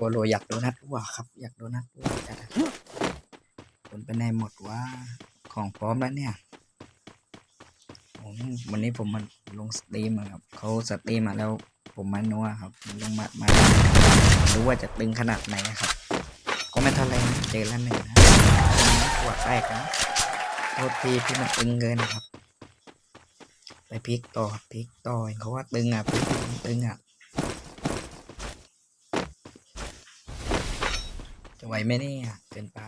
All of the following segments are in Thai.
โลโลอยากโดนัทว่าครับ อยากโดนัทว่าจัดอะคนไปไหนหมดว่าของพร้อมแล้วเนี่ยผมวันนี้ผมมาลงสตรีมอะครับเขาสตรีมมาแล้วผมมานัวครับลงมามารู้ว่าจะตึงขนาดไหนอะครับ ก็ไม่เท่าไรนะเจอแล้วหนึ่งนะปวดแตกนะโทษทีที่มันตึงเกินนะครับ ไปพลิกต่อพลิกต่อเห็นเขาว่าตึงอะพลิกตึงอะ จะไหวไหมเนี่ยเกินไป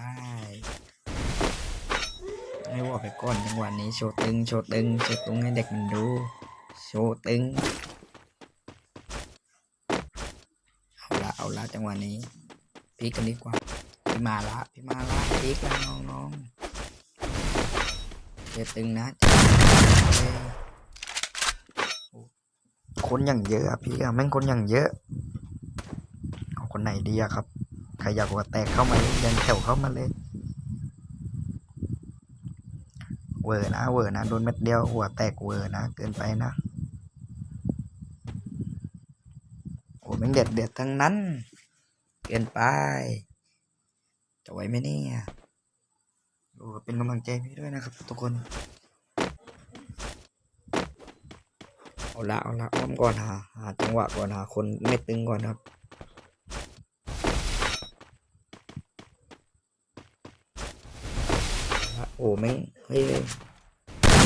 ให้วอไปก่อนจังหวะนี้โชว์ตึงโชว์ตึงโชว์ตึงให้เด็กมันดูโชว์ตึงเอาละเอาละจังหวะนี้พลิกกันดีกว่าพี่มาละพี่มาละพลิกแล้วน้องๆเจะตึงนะคนอย่างเยอะอะพี่อะแม่งคนอย่างเยอะเอาคนไหนดีอะครับ ใครอยากหัวแตกเข้ามาเลยยันแถวเข้ามาเลยเวอร์นะเวอร์นะโดนเม็ดเดียวหัวแตกเวอร์นะเกินไปนะโอ้แม่งเด็ดเด็ดทั้งนั้น เกินไปจะไหวไหมเนี่ยโอ้เป็นกำลังใจพี่ด้วยนะครับทุกคนเอาละเอาละอ้อมก่อนหาหาจังหวะก่อนหาคนไม่ตึงก่อนครับ โอ้แม่งเฮ้ย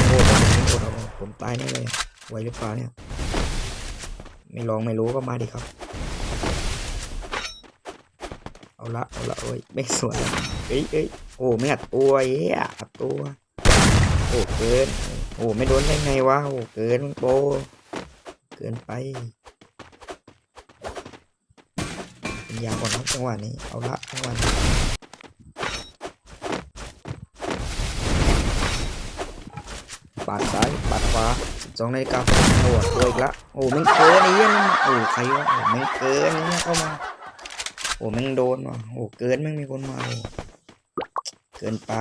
โอะไม่โหดอะผมตายแน่เลยไหวหรือเปล่าเนี่ย ไม่ลองไม่รู้ก็มาดิครับ เอาละเอาละโอ้ยไม่สวยเอ้ยเอ้ยโอ้ไม่อัดตัวเอ้ยอัดตัวโอ้เกินโอ้ไม่โดนได้ไงวะโอ้เกินโปเกินไปยาก่อนครับจังหวะนี้เอาละจังหวะนี้ ปาดซ้ายปาดขวาสองนาฬิกาโอ้ตัวอีกละโอ้แม่งเกินไอ้เหี้ยนั่นน่ะโอ้ใครวะโอ้แม่งเกินไอ้เนี่ยเข้ามาโอ้แม่งโดนว่ะโอ้เกินแม่งมีคนมาโอ้เกินไป